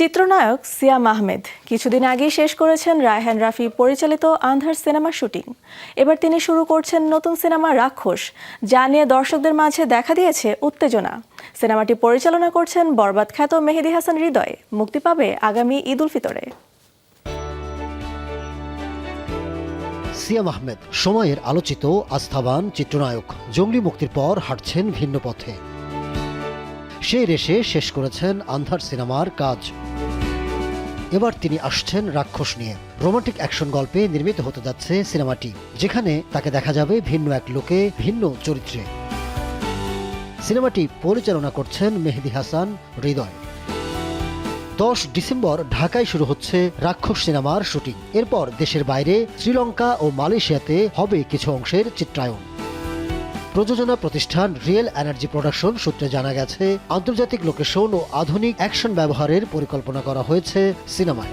চিত্রনায়ক সিয়াম আহমেদ কিছুদিন আগেই শেষ করেছেন রায়হান রাফি পরিচালিত আন্ধার সিনেমার শুটিং। এবার তিনি শুরু করছেন নতুন সিনেমা রাক্ষস, যা নিয়ে দর্শকদের মাঝে দেখা দিয়েছে উত্তেজনা। সিনেমাটি পরিচালনা করছেন বরবাদ খ্যাত মেহেদি হাসান হৃদয়। মুক্তি পাবে আগামী ঈদ উল ফিতরে। সিয়াম আহমেদ, সময়ের আলোচিত, আস্থাবান চিত্রনায়ক। জঙ্গলি মুক্তির পর হাঁটছেন ভিন্ন পথে। সেই রেশে শেষ করেছেন আন্ধার সিনেমার কাজ। এবার তিনি আসছেন রাক্ষস নিয়ে। রোমান্টিক অ্যাকশন গল্পে নির্মিত হতে যাচ্ছে সিনেমাটি, যেখানে তাকে দেখা যাবে ভিন্ন এক লোকে, ভিন্ন চরিত্রে। সিনেমাটি পরিচালনা করছেন মেহেদি হাসান, হৃদয়। দশ ডিসেম্বর ঢাকায় শুরু হচ্ছে রাক্ষস সিনেমার শুটিং। এরপর দেশের বাইরে শ্রীলঙ্কা ও মালয়েশিয়াতে হবে কিছু অংশের চিত্রায়ন প্রযোজনা প্রতিষ্ঠান রিয়েল এনার্জি প্রোডাকশন সূত্রে জানা গেছে, আন্তর্জাতিক লোকেশন ও আধুনিক অ্যাকশন ব্যবহারের পরিকল্পনা করা হয়েছে সিনেমায়।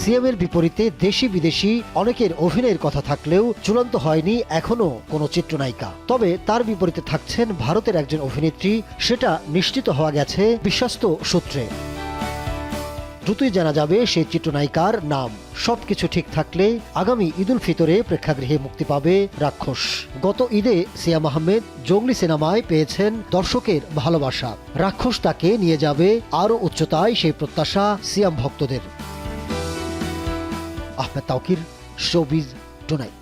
সিএমের বিপরীতে দেশি বিদেশি অনেকের অভিনয়ের কথা থাকলেও চূড়ান্ত হয়নি এখনও কোনো চিত্রনায়িকা। তবে তার বিপরীতে থাকছেন ভারতের একজন অভিনেত্রী, সেটা নিশ্চিত হওয়া গেছে বিশ্বস্ত সূত্রে। দ্রুতই জানা যাবে সেই চিত্রনায়িকার নাম। সবকিছু ঠিক থাকলে আগামী ঈদুল ফিতরে প্রেক্ষাগৃহে মুক্তি পাবে রাক্ষস। গত ঈদে সিয়াম আহমেদ জঙ্গলি সিনেমায় পেয়েছেন দর্শকের ভালোবাসা। রাক্ষস তাকে নিয়ে যাবে আরও উচ্চতায় সেই প্রত্যাশা সিয়াম ভক্তদের। Ahmed Tawkir, showbiz tonight.